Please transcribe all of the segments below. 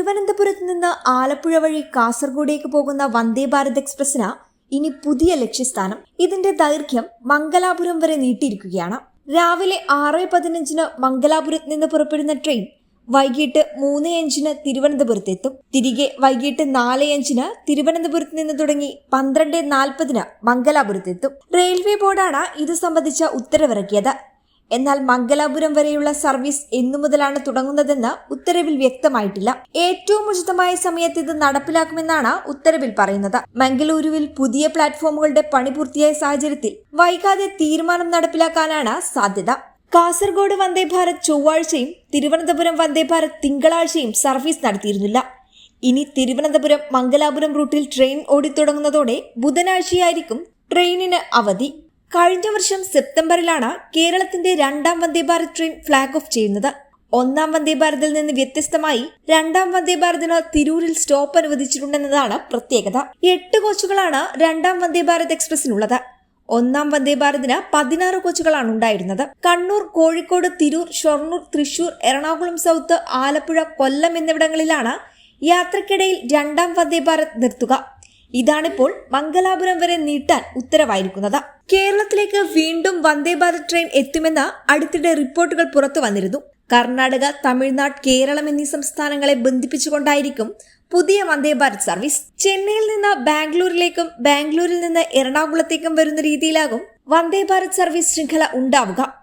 തിരുവനന്തപുരത്ത് നിന്ന് ആലപ്പുഴ വഴി കാസർഗോഡേക്ക് പോകുന്ന വന്ദേ ഭാരത് എക്സ്പ്രസിന് ഇനി പുതിയ ലക്ഷ്യസ്ഥാനം. ഇതിന്റെ ദൈർഘ്യം മംഗലാപുരം വരെ നീട്ടിയിരിക്കുകയാണ്. രാവിലെ ആറ് പതിനഞ്ചിന് മംഗലാപുരത്ത് നിന്ന് പുറപ്പെടുന്ന ട്രെയിൻ വൈകിട്ട് മൂന്ന് അഞ്ചിന് തിരുവനന്തപുരത്തെത്തും തിരികെ വൈകിട്ട് നാല് അഞ്ചിന് തിരുവനന്തപുരത്ത് നിന്ന് തുടങ്ങി പന്ത്രണ്ട് നാൽപ്പതിന് മംഗലാപുരത്തെത്തും റെയിൽവേ ബോർഡാണ് ഇത് സംബന്ധിച്ച ഉത്തരവിറക്കിയത്. എന്നാൽ മംഗലാപുരം വരെയുള്ള സർവീസ് എന്നു മുതലാണ് തുടങ്ങുന്നതെന്ന് ഉത്തരവിൽ വ്യക്തമായിട്ടില്ല. ഏറ്റവും ഉചിതമായ സമയത്ത് ഇത് നടപ്പിലാക്കുമെന്നാണ് ഉത്തരവിൽ പറയുന്നത്. മംഗലൂരുവിൽ പുതിയ പ്ലാറ്റ്ഫോമുകളുടെ പണി പൂർത്തിയായ സാഹചര്യത്തിൽ വൈകാതെ തീരുമാനം നടപ്പിലാക്കാനാണ് സാധ്യത. കാസർഗോഡ് വന്ദേ ഭാരത് ചൊവ്വാഴ്ചയും തിരുവനന്തപുരം വന്ദേ ഭാരത് തിങ്കളാഴ്ചയും സർവീസ് നടത്തിയിരുന്നില്ല. ഇനി തിരുവനന്തപുരം മംഗലാപുരം റൂട്ടിൽ ട്രെയിൻ ഓടിത്തുടങ്ങുന്നതോടെ ബുധനാഴ്ചയായിരിക്കും ട്രെയിനിന് അവധി. കഴിഞ്ഞ വർഷം സെപ്റ്റംബറിലാണ് കേരളത്തിന്റെ രണ്ടാം Vande Bharat train flag off ചെയ്യുന്നത്. ഒന്നാം വന്ദേ ഭാരതിൽ നിന്ന് വ്യത്യസ്തമായി രണ്ടാം വന്ദേ ഭാരതിന് തിരൂരിൽ സ്റ്റോപ്പ് അനുവദിച്ചിട്ടുണ്ടെന്നതാണ് പ്രത്യേകത. എട്ട് കോച്ചുകളാണ് രണ്ടാം വന്ദേ ഭാരത് എക്സ്പ്രസിനുള്ളത് ഒന്നാം വന്ദേ ഭാരതിന് പതിനാറ് കോച്ചുകളാണ് ഉണ്ടായിരുന്നത്. കണ്ണൂർ കോഴിക്കോട് തിരൂർ ഷൊർണൂർ തൃശൂർ എറണാകുളം സൗത്ത് ആലപ്പുഴ കൊല്ലം എന്നിവിടങ്ങളിലാണ് യാത്രക്കിടയിൽ രണ്ടാം വന്ദേ ഭാരത് നിർത്തുക. ഇതാണിപ്പോൾ മംഗലാപുരം വരെ നീട്ടാൻ ഉത്തരവായിരിക്കുന്നത്. കേരളത്തിലേക്ക് വീണ്ടും വന്ദേ ഭാരത് ട്രെയിൻ എത്തുമെന്ന അടുത്തിടെ റിപ്പോർട്ടുകൾ പുറത്തു വന്നിരുന്നു. കർണാടക തമിഴ്നാട് കേരളം എന്നീ സംസ്ഥാനങ്ങളെ ബന്ധിപ്പിച്ചുകൊണ്ടായിരിക്കും പുതിയ വന്ദേ ഭാരത് സർവീസ്. ചെന്നൈയിൽ നിന്ന് ബാംഗ്ലൂരിലേക്കും ബാംഗ്ലൂരിൽ നിന്ന് എറണാകുളത്തേക്കും വരുന്ന രീതിയിലാകും വന്ദേ ഭാരത് സർവീസ് ശൃംഖല ഉണ്ടാവുക.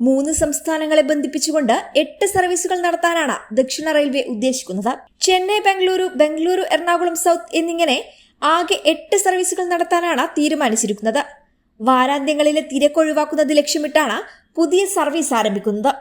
മൂന്ന് സംസ്ഥാനങ്ങളെ ബന്ധിപ്പിച്ചുകൊണ്ട് എട്ട് സർവീസുകൾ നടത്താനാണ് ദക്ഷിണ റെയിൽവേ ഉദ്ദേശിക്കുന്നത്. ചെന്നൈ ബംഗളൂരു ബംഗളൂരു എറണാകുളം സൗത്ത് എന്നിങ്ങനെ ആകെ എട്ട് സർവീസുകൾ നടത്താനാണ് തീരുമാനിച്ചിരിക്കുന്നത്. വാരാന്ത്യങ്ങളിലെ തിരക്കൊഴിവാക്കുന്നത് ലക്ഷ്യമിട്ടാണ് പുതിയ സർവീസ് ആരംഭിക്കുന്നത്.